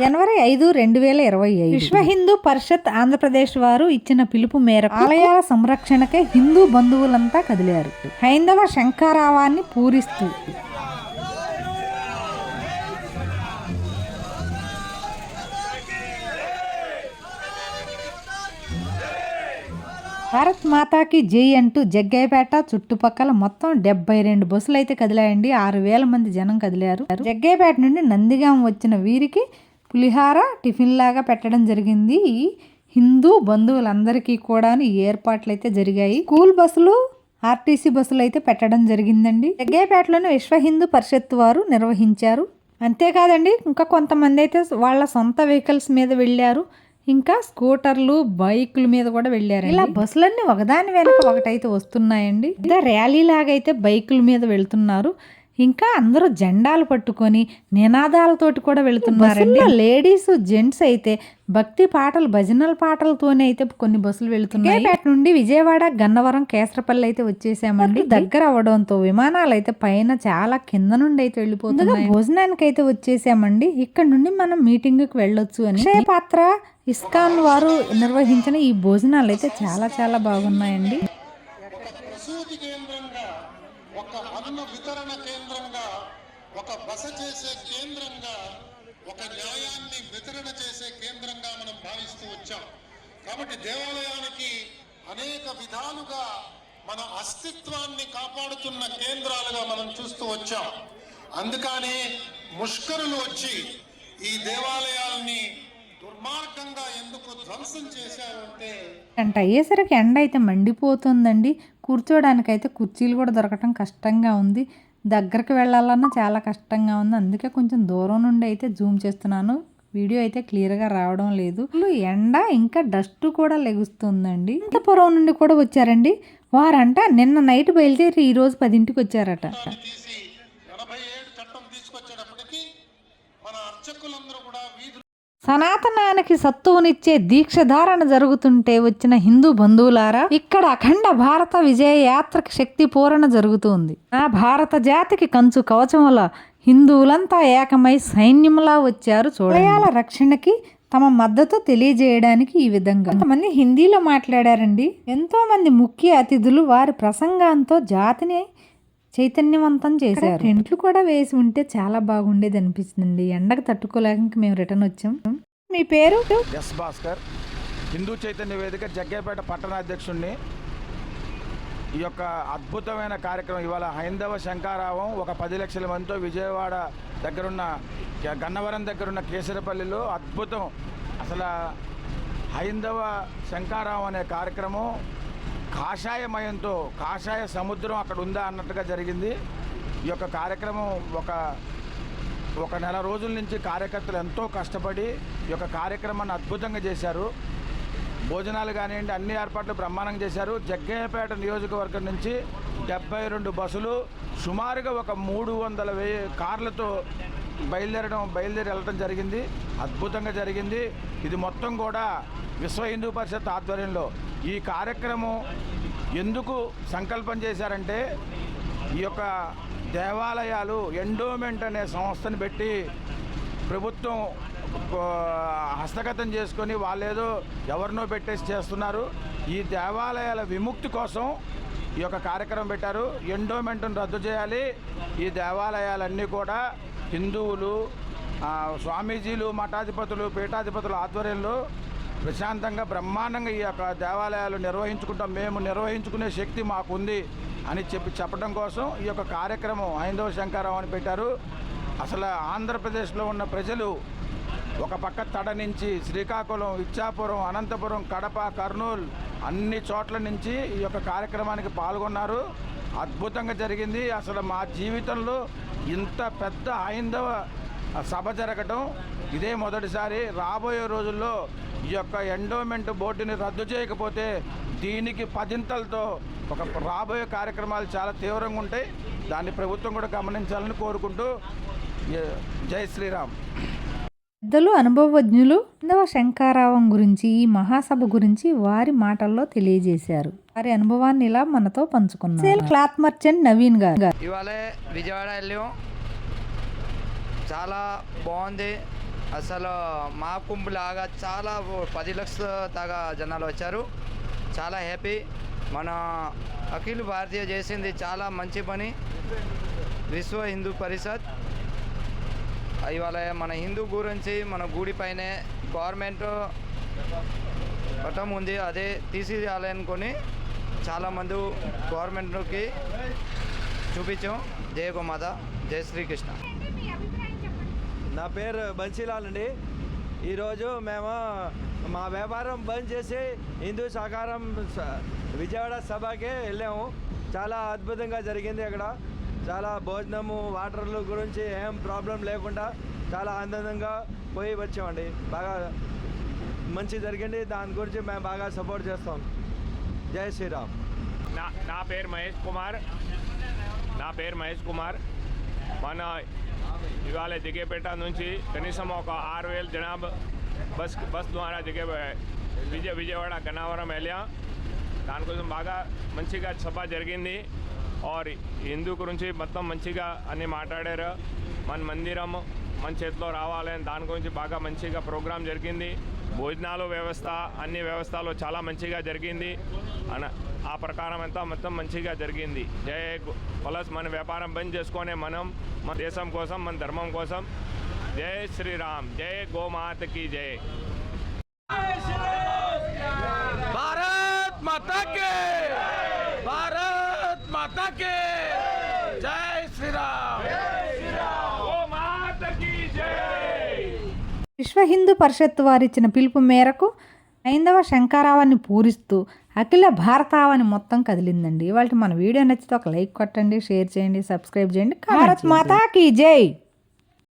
జనవరి ఐదు రెండు వేల ఇరవై ఐదు. విశ్వ హిందూ పరిషత్ ఆంధ్రప్రదేశ్ వారు ఇచ్చిన పిలుపు మేరకు ఆలయాల సంరక్షణకే హిందూ బంధువులంతా కదిలారు. హైందవ శంఖారావాన్ని పూరిస్తూ భారత్ మాతాకి జై అంటూ జగ్గయ్యపేట చుట్టుపక్కల మొత్తం డెబ్బై రెండు బస్సులు అయితే కదిలాయండి. ఆరు వేల మంది జనం కదిలారు. జగ్గయ్యపేట నుండి నందిగాం వచ్చిన వీరికి పులిహార టిఫిన్ లాగా పెట్టడం జరిగింది. హిందూ బంధువులందరికీ కూడా ఏర్పాట్లు అయితే జరిగాయి. స్కూల్ బస్సులు ఆర్టీసీ బస్సులు అయితే పెట్టడం జరిగిందండి. జగ్గయ్యపేటలోని విశ్వ హిందూ పరిషత్ వారు నిర్వహించారు. అంతేకాదండి ఇంకా కొంతమంది అయితే వాళ్ళ సొంత వెహికల్స్ మీద వెళ్ళారు. ఇంకా స్కూటర్లు బైకుల మీద కూడా వెళ్ళారు ఇలా బస్సులన్నీ ఒకదాని వెనక ఒకటైతే వస్తున్నాయండి. ఇదే ర్యాలీ లాగా అయితే బైకుల మీద వెళ్తున్నారు. ఇంకా అందరూ జెండాలు పట్టుకొని నినాదాలతోటి కూడా వెళ్తున్నారండి. లేడీస్ జెంట్స్ అయితే భక్తి పాటలు భజనల పాటలతోనే అయితే కొన్ని బస్సులు వెళ్తున్నాయి. పేట నుండి విజయవాడ గన్నవరం కేసరపల్లి అయితే వచ్చేసామండి. దగ్గర అవడంతో విమానాలు అయితే పైన చాలా కింద నుండి అయితే వెళ్ళిపోతున్నాయి. భోజనానికి అయితే వచ్చేసామండి. ఇక్కడ నుండి మనం మీటింగ్కి వెళ్ళొచ్చు అని. పాత్ర ఇస్కాన్ వారు నిర్వహించిన ఈ భోజనాలు అయితే చాలా చాలా బాగున్నాయండి. ఒక ప్రసూతి కేంద్రంగా ఒక అన్న వితరణ ఒక బస చేసే కేంద్రంగా ఒక న్యాయాన్ని వితరణ చేసే కేంద్రంగా మనం భావిస్తూ వచ్చాం. కాబట్టి దేవాలయానికి అనేక విధాలుగా మన అస్తిత్వాన్ని కాపాడుతున్న కేంద్రాలుగా మనం చూస్తూ వచ్చాం. అందుకని ముష్కరులు వచ్చి ఈ దేవాలయాల్ని దుర్మార్గంగా ఎందుకు ధ్వంసం చేశారు అంటే అయ్యేసరికి ఎండ అయితే మండిపోతుందండి. కూర్చోడానికి అయితే కుర్చీలు కూడా దొరకటం కష్టంగా ఉంది. దగ్గరికి వెళ్ళాలన్నా చాలా కష్టంగా ఉంది. అందుకే కొంచెం దూరం నుండి అయితే జూమ్ చేస్తున్నాను. వీడియో అయితే క్లియర్గా రావడం లేదు. ఎండ ఇంకా డస్ట్ కూడా లెగుస్తుందండి. ఇంతపురం నుండి కూడా వచ్చారండి. వారంట నిన్న నైట్ బయలుదేరి ఈరోజు పదింటికి వచ్చారట. మన సనాతనానికి సత్తువునిచ్చే దీక్ష ధారణ జరుగుతుంటే వచ్చిన హిందూ బంధువులారా ఇక్కడ అఖండ భారత విజయ యాత్రకి శక్తి పూరణ జరుగుతుంది. ఆ భారత జాతికి కంచు కవచముల హిందువులంతా ఏకమై సైన్యంలా వచ్చారు చూడయాల రక్షణకి తమ మద్దతు తెలియజేయడానికి ఈ విధంగా. కొంతమంది హిందీలో మాట్లాడారండి. ఎంతో మంది ముఖ్య అతిథులు వారి ప్రసంగంతో జాతిని చైతన్యవంతం చేశారు. టెంట్లు కూడా వేసి ఉంటే చాలా బాగుండేది అనిపిస్తుంది ఎండకు తట్టుకోలేక ఇంక మేము రిటర్న్ వచ్చాం. మీ పేరు? ఎస్ భాస్కర్. హిందూ చైతన్య వేదిక జగ్గేపేట పట్టణాధ్యక్షుడిని ఈ యొక్క అద్భుతమైన కార్యక్రమం ఇవాళ హైందవ శంకారావం ఒక పది లక్షల మందితో విజయవాడ దగ్గరున్న గ- గన్నవరం దగ్గరున్న కేసరపల్లిలో అద్భుతం. అసలు హైందవ శంకారావం అనే కార్యక్రమం కాషాయమయంతో కాషాయ సముద్రం అక్కడ ఉందా అన్నట్టుగా జరిగింది. ఈ యొక్క కార్యక్రమం ఒక ఒక నెల రోజుల నుంచి కార్యకర్తలు ఎంతో కష్టపడి ఈ యొక్క కార్యక్రమాన్ని అద్భుతంగా చేశారు. భోజనాలు కానివ్వండి అన్ని ఏర్పాట్లు బ్రహ్మాండంగా చేశారు. జగ్గయ్యపేట నియోజకవర్గం నుంచి డెబ్బై రెండు బస్సులు సుమారుగా ఒక మూడు వందల వెయ్యి కార్లతో బయలుదేరడం బయలుదేరి వెళ్ళడం జరిగింది. అద్భుతంగా జరిగింది. ఇది మొత్తం కూడా విశ్వ హిందూ పరిషత్ ఆధ్వర్యంలో ఈ కార్యక్రమం ఎందుకు సంకల్పం చేశారంటే ఈ యొక్క దేవాలయాలు ఎండోమెంట్ అనే సంస్థను పెట్టి ప్రభుత్వం హస్తగతం చేసుకొని వాళ్ళేదో ఎవరినో పెట్టేసి చేస్తున్నారు. ఈ దేవాలయాల విముక్తి కోసం ఈ యొక్క కార్యక్రమం పెట్టారు. ఎండోమెంట్ను రద్దు చేయాలి. ఈ దేవాలయాలన్నీ కూడా హిందువులు స్వామీజీలు మఠాధిపతులు పీఠాధిపతుల ఆధ్వర్యంలో ప్రశాంతంగా బ్రహ్మాండంగా ఈ యొక్క దేవాలయాలు నిర్వహించుకుంటాం. మేము నిర్వహించుకునే శక్తి మాకుంది అని చెప్పి చెప్పడం కోసం ఈ యొక్క కార్యక్రమం హైందవ శంకారావు అని పెట్టారు. అసలు ఆంధ్రప్రదేశ్లో ఉన్న ప్రజలు ఒక పక్క తడ నుంచి శ్రీకాకుళం ఇచ్చాపురం అనంతపురం కడప కర్నూలు అన్ని చోట్ల నుంచి ఈ యొక్క కార్యక్రమానికి పాల్గొన్నారు. అద్భుతంగా జరిగింది. అసలు మా జీవితంలో ఇంత పెద్ద హైందవ సభ జరగటం ఇదే మొదటిసారి రాబోయే రోజుల్లో ఈ యొక్క ఎండోమెంట్ బోర్డుని రద్దు చేయకపోతే దీనికి పదింతలతో ఒక రాబోయే కార్యక్రమాలు చాలా తీవ్రంగా ఉంటాయి. దాన్ని ప్రభుత్వం కూడా గమనించాలని కోరుకుంటూ జై శ్రీరామ్. పెద్దలు అనుభవజ్ఞులు హిందవ శంకారావం గురించి ఈ మహాసభ గురించి వారి మాటల్లో తెలియజేశారు. వారి అనుభవాన్ని ఇలా మనతో పంచుకున్నారు. సేల్ క్లాత్ మర్చెంట్ నవీన్ గారు. ఇవాళ విజయవాడ వెళ్ళాం. చాలా బాగుంది. అసలు మా కుంభ లాగా చాలా పది లక్షల దాకా జనాలు వచ్చారు. చాలా హ్యాపీ. మన అఖిల భారతీయ చేసింది చాలా మంచి పని. విశ్వ హిందూ పరిషత్ ఇవాళ మన హిందూ గురించి మన గుడి పైనే గవర్నమెంట్ పట్టం ఉంది. అదే తీసేయాలనుకొని చాలామంది గవర్నమెంట్కి చూపించాం. జయ గోమాత జయ శ్రీకృష్ణ. నా పేరు బన్సీలాల్ అండి. ఈరోజు మేము మా వ్యాపారం బంద్ చేసి హిందూ సహకారం స- విజయవాడ సభకి వెళ్ళాము. చాలా అద్భుతంగా జరిగింది అక్కడ. చాలా భోజనము వాటర్ల గురించి ఏం ప్రాబ్లం లేకుండా చాలా ఆనందంగా పోయి వచ్చామండి. బాగా మంచి జరిగింది. దాని గురించి మేము బాగా సపోర్ట్ చేస్తాం. జై శ్రీరామ్. నా నా పేరు మహేష్ కుమార్. నా పేరు మహేష్ కుమార్. మన ఇవాళ దిగేపేట నుంచి కనీసం ఒక ఆరు వేల జనాభా బస్ బస్ ద్వారా దిగే విజయ విజయవాడ గన్నవరం వెళ్ళాం. దానికోసం బాగా మంచిగా సభ జరిగింది. ఆర్ హిందూ గురించి మొత్తం మంచిగా అన్ని మాట్లాడారు. మన మందిరం మన చేతిలో రావాలని దాని గురించి బాగా మంచిగా ప్రోగ్రాం జరిగింది. భోజనాలు వ్యవస్థ అన్ని వ్యవస్థలు చాలా మంచిగా జరిగింది. అన ఆ ప్రకారం అంతా మొత్తం మంచిగా జరిగింది. జయ ప్లస్ మన వ్యాపారం బంద్ చేసుకొని మనం మన దేశం కోసం మన ధర్మం కోసం. జై శ్రీరామ్. జై గోమాతకి జై భారత్ మాతా కే భారత్ మాతా కే జై శ్రీరామ్ గోమాతకి జై విశ్వ హిందూ పరిషత్ వారిచ్చిన పిలుపు మేరకు హైందవ శంకారావాన్ని పూరిస్తూ అఖిల భారతావని మొత్తం కదిలిందండి. ఇవాళ మన వీడియో నచ్చితే ఒక లైక్ కొట్టండి షేర్ చేయండి సబ్స్క్రైబ్ చేయండి. భారత్ మాతాకి జై!